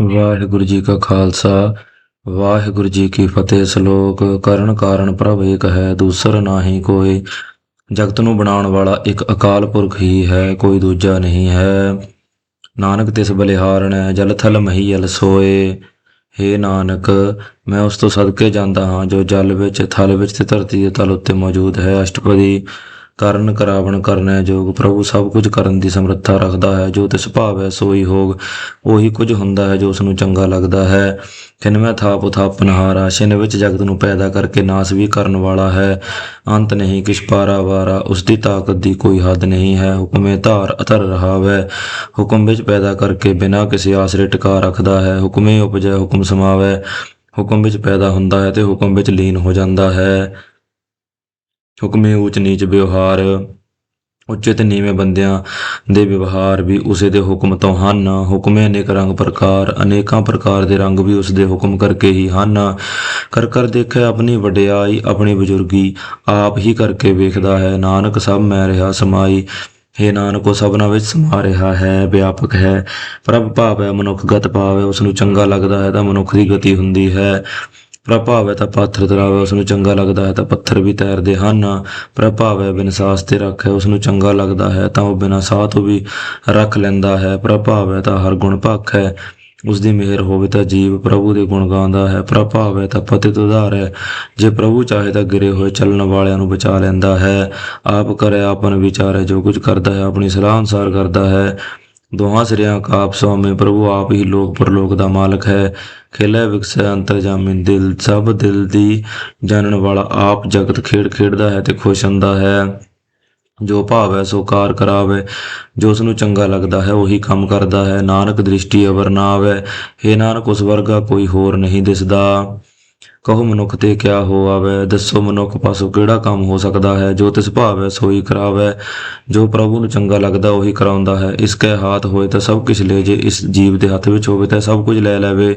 ਵਾਹਿਗੁਰੂ ਜੀ ਕਾ ਖਾਲਸਾ, ਵਾਹਿਗੁਰੂ ਜੀ ਕੀ ਫਤਿਹ। ਸ਼ਲੋਕ, ਕਰਨ ਕਾਰਨ ਪ੍ਰਭ ਏਕ ਹੈ, ਦੂਸਰ ਨਾਹੀ ਕੋਈ ਜਗਤ ਨੂੰ ਬਣਾਉਣ ਵਾਲਾ ਇੱਕ ਅਕਾਲ ਪੁਰਖ ਹੀ ਹੈ, ਕੋਈ ਦੂਜਾ ਨਹੀਂ ਹੈ। ਨਾਨਕ ਤਿਸ ਬਲਿਹਾਰਣੈ, ਜਲ ਥਲ ਮਹੀਲ ਸੋਏ। ਹੇ ਨਾਨਕ, ਮੈਂ ਉਸ ਤੋਂ ਸਦਕੇ ਜਾਂਦਾ ਹਾਂ, ਜੋ ਜਲ ਵਿੱਚ, ਥਲ ਵਿੱਚ ਤੇ ਧਰਤੀ ਦੇ ਤਲ ਉੱਤੇ ਮੌਜੂਦ ਹੈ। ਅਸ਼ਟਪਦੀ ਕਰਨ ਕਰਾਵਣ ਕਰਨੈ ਜੋਗ, ਪ੍ਰਭੂ ਸਭ ਕੁਝ ਕਰਨ ਦੀ ਸਮਰੱਥਾ ਰੱਖਦਾ ਹੈ, ਜੋ ਤਿਸ ਭਾਵ ਹੈ ਸੋਈ ਹੋਗ, ਉਹੀ ਕੁਝ ਹੁੰਦਾ ਹੈ ਜੋ ਉਸ ਨੂੰ ਚੰਗਾ ਲੱਗਦਾ ਹੈ। ਖਿਨਮੈ ਥਾਪ ਥਾਪਨਹਾਰਾ ਛਿਨ ਵਿੱਚ ਜਗਤ ਨੂੰ ਪੈਦਾ ਕਰਕੇ ਨਾਸ ਵੀ ਕਰਨ ਵਾਲਾ ਹੈ। ਅੰਤ ਨਹੀਂ ਕਿਛ ਪਾਰਾਵਾਰਾ ਉਸ ਦੀ ਤਾਕਤ ਦੀ ਕੋਈ ਹੱਦ ਨਹੀਂ ਹੈ। ਹੁਕਮੇ ਧਾਰ ਅਤਰ ਰਹਾਵੈ, ਹੁਕਮ ਵਿੱਚ ਪੈਦਾ ਕਰਕੇ ਬਿਨਾਂ ਕਿਸੇ ਆਸਰੇ ਟਿਕਾ ਰੱਖਦਾ ਹੈ। ਹੁਕਮੇ ਉਪਜੈ, ਹੁਕਮ ਸਮਾਵੈ, ਹੁਕਮ ਵਿੱਚ ਪੈਦਾ ਹੁੰਦਾ ਹੈ ਤੇ ਹੁਕਮ ਵਿੱਚ ਲੀਨ ਹੋ ਜਾਂਦਾ ਹੈ। ਹੁਕਮੇ ਊਚ ਨੀਚ ਵਿਵਹਾਰ ਉੱਚੇ ਤੇ ਨੀਵੇਂ ਬੰਦਿਆਂ ਦੇ ਵਿਵਹਾਰ ਵੀ ਉਸੇ ਦੇ ਹੁਕਮ ਤੋਂ ਹਨ। ਹੁਕਮੇ ਅਨੇਕ ਰੰਗ ਪ੍ਰਕਾਰ, ਅਨੇਕਾਂ ਪ੍ਰਕਾਰ ਦੇ ਰੰਗ ਵੀ ਉਸ ਦੇ ਹੁਕਮ ਕਰਕੇ ਹੀ ਹਨ। ਕਰ ਕਰ ਦੇਖਿਆ ਆਪਣੀ ਵਡਿਆਈ, ਆਪਣੀ ਬਜ਼ੁਰਗੀ, ਆਪ ਹੀ ਕਰਕੇ ਵੇਖਦਾ ਹੈ। ਨਾਨਕ ਸਭ ਮੈਂ ਰਿਹਾ ਸਮਾਈ, ਹੇ ਨਾਨਕ ਉਹ ਸਭਨਾ ਵਿੱਚ ਸਮਾ ਰਿਹਾ ਹੈ, ਵਿਆਪਕ ਹੈ। ਪ੍ਰਭ ਭਾਵ ਹੈ ਮਨੁੱਖਗਤ ਭਾਵ ਹੈ ਉਸ ਨੂੰ ਚੰਗਾ ਲੱਗਦਾ ਹੈ ਤਾਂ ਮਨੁੱਖ ਦੀ ਗਤੀ ਹੁੰਦੀ ਹੈ। ਪ੍ਰਭਾਵ ਹੈ ਤਾਂ ਪਾਥਰ ਤਰਾਵੇ ਉਸ ਨੂੰ ਚੰਗਾ ਲੱਗਦਾ ਹੈ ਤਾਂ ਪੱਥਰ ਵੀ ਤੈਰਦੇ ਹਨ। ਪ੍ਰਭਾਵ ਹੈ ਬਿਨ ਸਾਸ ਤੇ ਰੱਖ ਹੈ ਉਸ ਨੂੰ ਚੰਗਾ ਲੱਗਦਾ ਹੈ ਤਾਂ ਉਹ ਬਿਨਾਂ ਸਾਹ ਤੋਂ ਵੀ ਰੱਖ ਲੈਂਦਾ ਹੈ। ਪ੍ਰਭਾਵ ਹੈ ਤਾਂ ਹਰ ਗੁਣ ਭਖ ਹੈ ਉਸ ਦੀ ਮਿਹਰ ਹੋਵੇ ਤਾਂ ਜੀਵ ਪ੍ਰਭੂ ਦੇ ਗੁਣ ਗਾਉਂਦਾ ਹੈ। ਪ੍ਰਭਾਵ ਹੈ ਤਾਂ ਪਤਿਤ ਉਧਾਰ ਹੈ ਜੇ ਪ੍ਰਭੂ ਚਾਹੇ ਤਾਂ ਗਿਰੇ ਹੋਏ ਚੱਲਣ ਵਾਲਿਆਂ ਨੂੰ ਬਚਾ ਲੈਂਦਾ ਹੈ। ਆਪ ਕਰੇ ਆਪਨ ਵਿਚਾਰ ਹੈ ਜੋ ਕੁਝ ਕਰਦਾ ਹੈ ਆਪਣੀ ਸਲਾਹ ਅਨੁਸਾਰ ਕਰਦਾ ਹੈ। ਦੋਹਾਂ ਸਿਰਿਆਂ ਕਾਪ ਆਪ ਪ੍ਰਭੂ ਆਪ ਹੀ ਲੋਕ ਪਰਲੋਕ ਦਾ ਮਾਲਕ ਹੈ। ਖੇਲੇ ਵਿਕਸੈ ਅੰਤਰਜਾਮੀ ਦਿਲ, ਸਭ ਦਿਲ ਦੀ ਜਾਣਨ ਵਾਲਾ ਆਪ ਜਗਤ ਖੇਡ ਖੇਡਦਾ ਹੈ ਤੇ ਖੁਸ਼ ਹੁੰਦਾ ਹੈ। ਜੋ ਭਾਵ ਹੈ ਸੋ ਕਾਰ ਕਰਾਵੇ, ਜੋ ਉਸ ਨੂੰ ਚੰਗਾ ਲੱਗਦਾ ਹੈ ਉਹੀ ਕੰਮ ਕਰਦਾ ਹੈ। ਨਾਨਕ ਦ੍ਰਿਸ਼ਟੀ ਅਵਰ ਨਾ ਆਵੇ हे ਨਾਨਕ ਉਸ ਵਰਗਾ ਕੋਈ ਹੋਰ ਨਹੀਂ ਦਿਸਦਾ। ਕਹੋ ਮਨੁੱਖ ਤੇ ਕਿਆ ਹੋਆਵੈ, ਦੱਸੋ ਮਨੁੱਖ ਪਾਸੋਂ ਕਿਹੜਾ ਕੰਮ ਹੋ ਸਕਦਾ ਹੈ, ਜੋ ਤਿਸ ਭਾਵ ਹੈ ਸੋਈ ਕਰਾਵੈ, ਜੋ ਪ੍ਰਭੂ ਨੂੰ ਚੰਗਾ ਲੱਗਦਾ ਉਹੀ ਕਰਾਉਂਦਾ ਹੈ। ਇਸ ਕੇ ਹਾਥ ਹੋਏ ਤਾਂ ਸਭ ਕੁਝ ਲੈ ਜੇ, ਇਸ ਜੀਵ ਦੇ ਹੱਥ ਵਿੱਚ ਹੋਵੇ ਤਾਂ ਸਭ ਕੁਝ ਲੈ ਲੈਵੇ।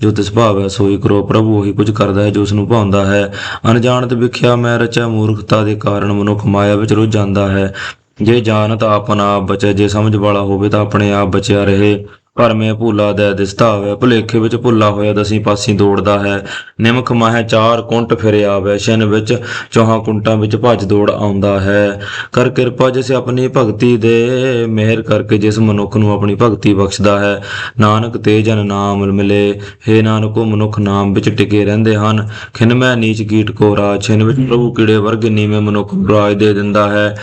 ਜੋ ਤਿਸ ਭਾਵ ਹੈ ਸੋਈ ਕਰੋ, ਪ੍ਰਭੂ ਉਹੀ ਕੁਝ ਕਰਦਾ ਹੈ ਜੋ ਉਸ ਨੂੰ ਭਾਉਂਦਾ ਹੈ। ਅਣਜਾਣਤ ਵਿਖਿਆ ਮੈਂ ਰਚਿਆ ਮੂਰਖਤਾ ਦੇ ਕਾਰਨ ਮਨੁੱਖ ਮਾਇਆ ਵਿੱਚ ਰੁੱਝ ਜਾਂਦਾ ਹੈ। ਜੇ ਜਾਣਤ ਆਪਣਾ ਆਪ ਬਚੇ, ਜੇ ਸਮਝ ਵਾਲਾ ਹੋਵੇ ਤਾਂ ਆਪਣੇ ਆਪ ਬਚਿਆ ਰਹੇ। ਭਰਮੇ ਭੂਲਾ ਦੇ ਦਿਸਦਾ ਹੋਵੇ, ਭੁਲੇਖੇ ਵਿੱਚ ਭੁੱਲਾ ਹੋਇਆ ਦਸੀਂ ਪਾਸੀ ਦੌੜਦਾ ਹੈ। ਨਿਮਖ ਮਾਹੇ ਚਾਰ ਕੁੰਟ ਫਿਰ ਆਵੇ ਛਿਨ ਵਿੱਚ ਚੌਹਾਂ ਕੁੰਟਾਂ ਵਿੱਚ ਭੱਜ ਦੌੜ ਆਉਂਦਾ ਹੈ। ਕਰ ਕਿਰਪਾ ਜਿਸ ਆਪਣੀ ਭਗਤੀ ਦੇ, ਮਿਹਰ ਕਰਕੇ ਜਿਸ ਮਨੁੱਖ ਨੂੰ ਆਪਣੀ ਭਗਤੀ ਬਖਸ਼ਦਾ ਹੈ। ਨਾਨਕ ਤੇ ਜਨ ਨਾਮ ਮਿਲੇ हे ਨਾਨਕ ਉਹ ਮਨੁੱਖ ਨਾਮ ਵਿੱਚ ਟਿਕੇ ਰਹਿੰਦੇ ਹਨ। ਖਿਨਮੈ ਨੀਚ ਕੀਟ ਕੋ ਰਾਜ ਛਿਨ ਵਿੱਚ ਪ੍ਰਭੂ ਕੀੜੇ ਵਰਗੇ ਨੀਵੇਂ ਮਨੁੱਖ ਰਾਜ ਦੇ ਦਿੰਦਾ ਹੈ।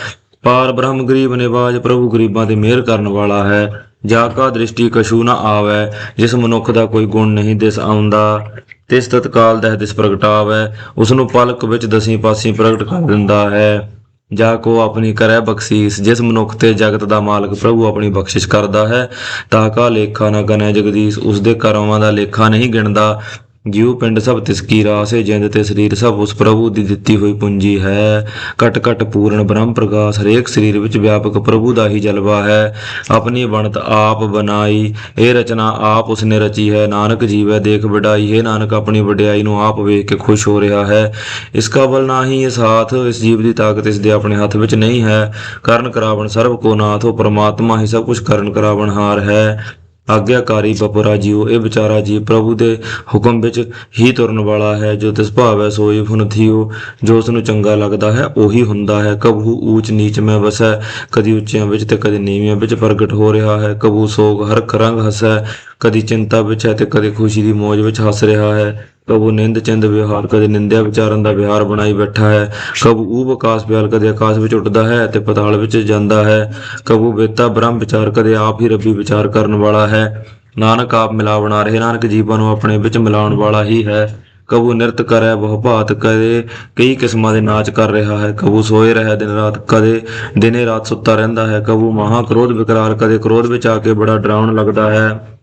ਪਾਰ ਬ੍ਰਹਮ ਗਰੀਬ ਨਿਵਾਜ ਪ੍ਰਭੂ ਗਰੀਬਾਂ ਤੇ ਮਿਹਰ ਕਰਨ ਵਾਲਾ ਹੈ। ਜਾ ਕਾ ਦ੍ਰਿਸ਼ਟੀ ਕਛੂ ਨਾ ਆਵੇ, ਜਿਸ ਮਨੁੱਖ ਦਾ ਕੋਈ ਗੁਣ ਨਹੀਂ ਦਿਸ ਆਉਂਦਾ, ਤਿਸ ਤਤਕਾਲ ਦਹਿ ਦਿਸ ਪ੍ਰਗਟਾਵੇ ਉਸ ਨੂੰ ਪਲਕ ਵਿੱਚ ਦਸੀਂ ਪਾਸੀਂ ਪ੍ਰਗਟ ਕਰ ਦਿੰਦਾ ਹੈ। ਜਾ ਕੋ ਆਪਣੀ ਕਰੈ ਬਖਸ਼ੀਸ, ਜਿਸ ਮਨੁੱਖ ਤੇ ਜਗਤ ਦਾ ਮਾਲਕ ਪ੍ਰਭੂ ਆਪਣੀ ਬਖਸ਼ਿਸ਼ ਕਰਦਾ ਹੈ, ਤਾਂ ਕਾ ਲੇਖਾ ਨਾ ਗਨੈ ਜਗਦੀਸ਼ ਉਸ ਦੇ ਕਰਮਾਂ ਦਾ ਲੇਖਾ ਨਹੀਂ ਗਿਣਦਾ। ਜਿਉ ਪਿੰਡ ਸਭ ਤਿਸ ਕੀ ਰਾਸ ਹੈ ਜਿੰਦ ਤੇ ਸਰੀਰ ਸਭ ਉਸ ਪ੍ਰਭੂ ਦੀ ਦਿੱਤੀ ਹੋਈ ਪੂੰਜੀ ਹੈ। ਕਟ ਕਟ ਪੂਰਨ ਬ੍ਰਹਮ ਪ੍ਰਕਾਸ਼ ਹਰੇਕ ਸਰੀਰ ਵਿੱਚ ਵਿਆਪਕ ਪ੍ਰਭੂ ਦਾ ਹੀ ਜਲਵਾ ਹੈ। ਆਪਣੀ ਬਣਤ ਆਪ ਬਣਾਈ, ਇਹ ਰਚਨਾ ਆਪ ਉਸਨੇ ਰਚੀ ਹੈ। ਨਾਨਕ ਜੀਵੈ ਦੇਖ ਵਡਾਈ, ਹੈ ਨਾਨਕ ਆਪਣੀ ਵਡਿਆਈ ਨੂੰ ਆਪ ਵੇਖ ਕੇ ਖੁਸ਼ ਹੋ ਰਿਹਾ ਹੈ। ਇਸ ਕਾ ਨਾ ਹੀ ਇਸ ਹਾਥ ਇਸ ਜੀਵ ਦੀ ਤਾਕਤ ਇਸ ਦੇ ਆਪਣੇ ਹੱਥ ਵਿੱਚ ਨਹੀਂ ਹੈ। ਕਰਨ ਕਰਾਵਣ ਸਰਬ ਕੋ ਨਾਥ, ਉਹ ਪ੍ਰਮਾਤਮਾ ਹੀ ਸਭ ਕੁਝ ਕਰਨ ਕਰਾਵਣ ਹਾਰ ਹੈ। ਆਗਿਆਕਾਰੀ ਬਪਰਾ ਜੀਓ, ਇਹ ਵਿਚਾਰਾ ਜੀ ਪ੍ਰਭੂ ਦੇ ਹੁਕਮ ਵਿੱਚ ਹੀ ਤੁਰਨ ਵਾਲਾ ਹੈ, ਜੋ ਤਿਸ ਭਾਵ ਹੈ ਸੋਈ ਫੁਨਥੀਓ ਜੋ ਉਸ ਨੂੰ ਚੰਗਾ ਲੱਗਦਾ ਹੈ, ਉਹੀ ਹੁੰਦਾ ਹੈ। ਕਬੂ ਊਚ ਨੀਚ ਮੈਂ ਵਸੈ, ਕਦੀ ਉੱਚਿਆਂ ਵਿੱਚ ਤੇ ਕਦੀ ਨੀਵਿਆਂ ਵਿੱਚ ਪ੍ਰਗਟ ਹੋ ਰਿਹਾ ਹੈ। ਕਬੂ ਸੋਗ ਹਰਖ ਰੰਗ ਹਸੈ ਕਦੀ ਚਿੰਤਾ ਵਿੱਚ ਹੈ ਤੇ ਕਦੇ ਖੁਸ਼ੀ ਦੀ ਮੌਜ ਵਿੱਚ ਹੱਸ ਰਿਹਾ ਹੈ। ਕਬੂ ਨਿੰਦ ਚਿੰਦ ਵਿਹਾਰ, ਕਦੇ ਨਿੰਦਿਆ ਵਿਚਾਰਨ ਦਾ ਵਿਹਾਰ ਬਣਾਈ ਬੈਠਾ ਹੈ। ਕਬੂ ਉਹ ਆਕਾਸ਼ ਪਿਆਲ ਕਦੇ ਆਕਾਸ਼ ਵਿੱਚ ਉੱਡਦਾ ਹੈ ਤੇ ਪਤਾਲ ਵਿੱਚ ਜਾਂਦਾ ਹੈ। ਕਬੂ ਬੇਤਾ ਬ੍ਰਹਮ ਵਿਚਾਰ ਕਦੇ ਆਪ ਹੀ ਰੱਬੀ ਵਿਚਾਰ ਕਰਨ ਵਾਲਾ ਹੈ। ਨਾਨਕ ਆਪ ਮਿਲਾ ਬਣਾ ਰਹੇ, ਨਾਨਕ ਜੀਵਾਂ ਨੂੰ ਆਪਣੇ ਵਿੱਚ ਮਿਲਾਉਣ ਵਾਲਾ ਹੀ ਹੈ। ਕਬੂ ਨਿਰਤ ਕਰੈ, ਬਹੁ ਭਾਤ ਕਦੇ ਕਈ ਕਿਸਮਾਂ ਦੇ ਨਾਚ ਕਰ ਰਿਹਾ ਹੈ। ਕਬੂ ਸੋਏ ਰਹਿ ਦਿਨ ਰਾਤ, ਕਦੇ ਦਿਨੇ ਰਾਤ ਸੁੱਤਾ ਰਹਿੰਦਾ ਹੈ। ਕਬੂ ਮਹਾ ਕ੍ਰੋਧ ਵਿਕਰਾਰ ਕਦੇ ਕ੍ਰੋਧ ਵਿੱਚ ਆ ਕੇ ਬੜਾ ਡਰਾਉਣ ਲੱਗਦਾ ਹੈ।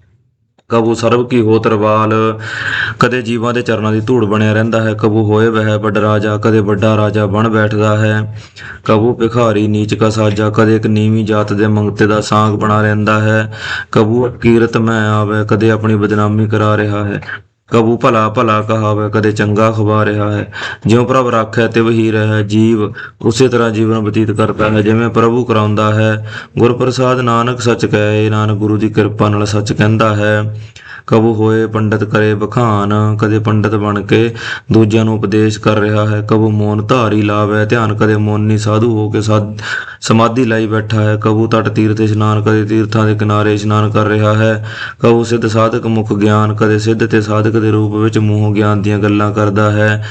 ਕਬੂ ਸਰਬ ਕੀ ਹੋ ਤਰਵਾਲ ਕਦੇ ਜੀਵਾਂ ਦੇ ਚਰਨਾਂ ਦੀ ਧੂੜ ਬਣਿਆ ਰਹਿੰਦਾ ਹੈ, ਕਬੂ ਹੋਏ ਵਹਿ ਵੱਡ ਰਾਜਾ, ਕਦੇ ਵੱਡਾ ਰਾਜਾ ਬਣ ਬੈਠਦਾ ਹੈ। ਕਬੂ ਭਿਖਾਰੀ ਨੀਚ ਕਾ ਸਾਜਾ, ਕਦੇ ਇੱਕ ਨੀਵੀਂ ਜਾਤ ਦੇ ਮੰਗਤੇ ਦਾ ਸਾਂਗ ਬਣਾ ਰਹਿੰਦਾ ਹੈ। ਕਬੂ ਕੀਰਤ ਮੈਂ ਆਵੇ, ਕਦੇ ਆਪਣੀ ਬਦਨਾਮੀ ਕਰਾ ਰਿਹਾ ਹੈ। ਕਬੂ ਭਲਾ ਭਲਾ ਕਹਾਵੇ, ਕਦੇ ਚੰਗਾ ਖਵਾ ਰਿਹਾ ਹੈ। ਜਿਉਂ ਪ੍ਰਭ ਰਾਖੈ ਤੇ ਵਹੀ ਰਹਿ ਜੀਵ, ਉਸੇ ਤਰ੍ਹਾਂ ਜੀਵਨ ਬਤੀਤ ਕਰਦਾ ਹੈ, ਜਿਵੇਂ ਪ੍ਰਭੂ ਕਰਾਉਂਦਾ ਹੈ। ਗੁਰ ਪ੍ਰਸਾਦ ਨਾਨਕ ਸੱਚ ਕਹੇ, ਨਾਨਕ ਗੁਰੂ ਦੀ ਕਿਰਪਾ ਨਾਲ ਸੱਚ ਕਹਿੰਦਾ ਹੈ। ਕਬੂ ਹੋਏ ਪੰਡਤ ਕਰੇ ਬਖਾਨ, ਕਦੇ ਪੰਡਤ ਬਣ ਕੇ ਦੂਜਿਆਂ ਨੂੰ ਉਪਦੇਸ਼ ਕਰ ਰਿਹਾ ਹੈ। ਕਬੂ ਮੌਨ ਧਾਰੀ ਲਾਵੇ, ਧਿਆਨ ਕਦੇ ਮੌਨੀ ਸਾਧੂ ਹੋ ਕੇ ਸਾਧ, ਸਮਾਧੀ ਲਾਈ ਬੈਠਾ ਹੈ। ਕਬੂ ਤਟ ਤੀਰਥ ਇਸ਼ਨਾਨ, ਕਦੇ ਤੀਰਥਾਂ ਦੇ ਕਿਨਾਰੇ ਇਸ਼ਨਾਨ ਕਰ ਰਿਹਾ ਹੈ। ਕਬੂ ਸਿੱਧ ਸਾਧਕ ਮੁਖ ਗਿਆਨ, ਕਦੇ ਸਿੱਧ ਤੇ ਸਾਧਕ ਦੇ ਰੂਪ ਵਿੱਚ ਮੂੰਹ ਗਿਆਨ ਦੀਆਂ ਗੱਲਾਂ ਕਰਦਾ ਹੈ।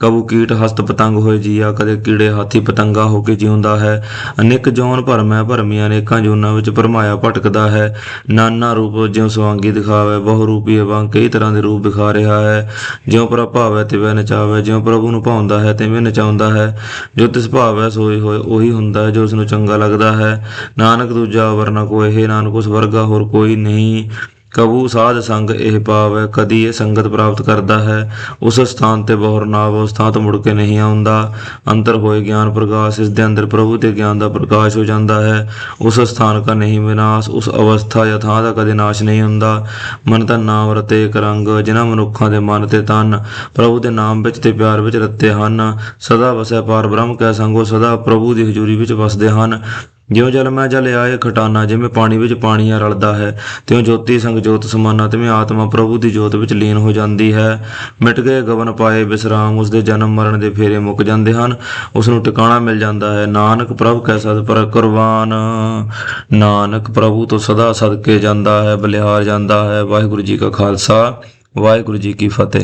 ਕਬੂ ਕੀਟ, ਹਸਤ ਪਤੰਗ ਹੋਏ ਜੀਆ ਕਦੇ ਕੀੜੇ ਹਾਥੀ ਪਤੰਗਾ ਹੋ ਕੇ ਜਿਉਂਦਾ ਹੈ। ਅਨੇਕ ਜੌਨ ਭਰਮੈ ਭਰਮੀਆਂ ਅਨੇਕਾਂ ਜੂਨਾਂ ਵਿੱਚ ਭਰਮਾਇਆ ਭਟਕਦਾ ਹੈ। ਨਾਨਾ ਰੂਪ ਜਿਉ ਸਵਾਂਗੀ ਦਿਖਾਵੇ, ਬਹੁ ਰੂਪੀ ਵਾਂਗ ਕਈ ਤਰ੍ਹਾਂ ਦੇ ਰੂਪ ਦਿਖਾ ਰਿਹਾ ਹੈ। ਜਿਉ ਪ੍ਰਭ ਭਾਵੈ ਤਿਵੈ ਨਚਾਵੇ, ਜਿਉ ਪ੍ਰਭੂ ਨੂੰ ਭਾਉਂਦਾ ਹੈ, ਤਿਵੇਂ ਨਚਾਉਂਦਾ ਹੈ। ਜੋ ਤਿਸ ਭਾਵੈ ਸੋਈ ਹੋਏ, ਉਹੀ ਹੁੰਦਾ ਹੈ, ਜੋ ਉਸ ਨੂੰ ਚੰਗਾ ਲੱਗਦਾ ਹੈ। ਨਾਨਕ ਦੂਜਾ ਵਰਨਾ ਕੋਈ ਹੈ ਨਾਨਕ ਉਸ ਵਰਗਾ ਹੋਰ ਕੋਈ ਨਹੀਂ। ਕਬੂ ਸਾਧ ਸੰਗ ਇਹ ਪਾਵੈ, ਕਦੀ ਇਹ ਸੰਗਤ ਪ੍ਰਾਪਤ ਕਰਦਾ ਹੈ। ਉਸ ਸਥਾਨ ਤੇ ਬਹੁਰ ਨਾਵ ਉਸ ਥਾਂ ਤੋਂ ਮੁੜ ਕੇ ਨਹੀਂ ਆਉਂਦਾ। ਅੰਤਰ ਹੋਏ ਗਿਆਨ ਪ੍ਰਕਾਸ਼, ਇਸ ਦੇ ਅੰਦਰ ਪ੍ਰਭੂ ਦੇ ਗਿਆਨ ਦਾ ਪ੍ਰਕਾਸ਼ ਹੋ ਜਾਂਦਾ ਹੈ। ਉਸ ਸਥਾਨ ਦਾ ਨਹੀਂ ਵਿਨਾਸ਼, ਉਸ ਅਵਸਥਾ ਜਾਂ ਥਾਂ ਦਾ ਕਦੇ ਨਾਸ਼ ਨਹੀਂ ਹੁੰਦਾ। ਮਨ ਤਾਂ ਨਾਮ ਰਤੇ ਇੱਕ ਰੰਗ, ਜਿਨ੍ਹਾਂ ਮਨੁੱਖਾਂ ਦੇ ਮਨ ਤੇ ਤਨ। ਪ੍ਰਭੂ ਦੇ ਨਾਮ ਵਿੱਚ ਤੇ ਪਿਆਰ ਵਿੱਚ ਰਤੇ ਹਨ। ਸਦਾ ਵਸੈ ਪਾਰ ਬ੍ਰਹਮ ਕੈ ਸੰਗੋ, ਸਦਾ ਪ੍ਰਭੂ ਦੀ ਹਜ਼ੂਰੀ ਵਿੱਚ ਵਸਦੇ ਹਨ। ਜਿਉ ਜਲ ਮੈਂ ਜਲ ਆਏ ਖਟਾਨਾ, ਜਿਵੇਂ ਪਾਣੀ ਵਿੱਚ ਪਾਣੀਆਂ ਰਲਦਾ ਹੈ, ਤਿਉ ਜੋਤੀ ਸੰਗ ਜੋਤ ਸਮਾਨਾ, ਤਿਵੇਂ ਆਤਮਾ ਪ੍ਰਭੂ ਦੀ ਜੋਤ ਵਿੱਚ ਲੀਨ ਹੋ ਜਾਂਦੀ ਹੈ। ਮਿਟ ਗਏ ਗਵਨ ਪਾਏ ਵਿਸਰਾਮ ਉਸ ਦੇ ਜਨਮ ਮਰਨ ਦੇ ਫੇਰੇ ਮੁੱਕ ਜਾਂਦੇ ਹਨ। ਉਸ ਨੂੰ ਟਿਕਾਣਾ ਮਿਲ ਜਾਂਦਾ ਹੈ, ਨਾਨਕ ਪ੍ਰਭ ਕੈ ਸਦ ਪਰ ਕੁਰਬਾਨ। ਨਾਨਕ ਪ੍ਰਭੂ ਤੋਂ ਸਦਾ ਸਦਕੇ ਜਾਂਦਾ ਹੈ, ਬਲਿਹਾਰ ਜਾਂਦਾ ਹੈ। ਵਾਹਿਗੁਰੂ ਜੀ ਕਾ ਖਾਲਸਾ, ਵਾਹਿਗੁਰੂ ਜੀ ਕੀ ਫਤਿਹ।